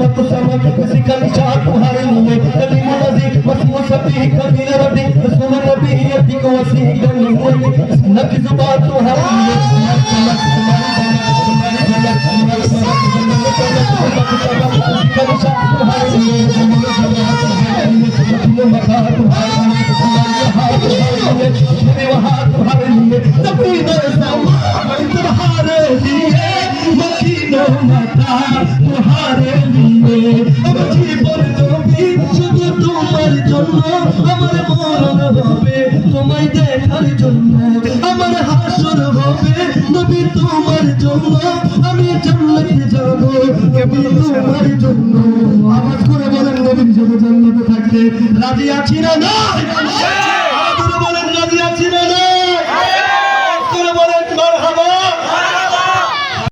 मत समझ किसी का निशान तुम्हारे लिए कभी मुनजी मसूद सभी कभी न रबी रसूल नबी यदि को वसी गम हुए नबी ज़ुबान तुम्हारे लिए तुम्हारी चमक तुम्हारी चमक तुम्हारी चमक तुम्हारी चमक तुम्हारी चमक দিয়ে মদিন মাতা তোহারে নিয়ে জীবন নবী শুধু তোমার জন্য আমার মরণ হবে তোমায় দেখার জন্য আমার হাসর হবে নবী তোমার করে বলেন নবীর জন্য জান্নাতে থাকতে। রাজি আছি না।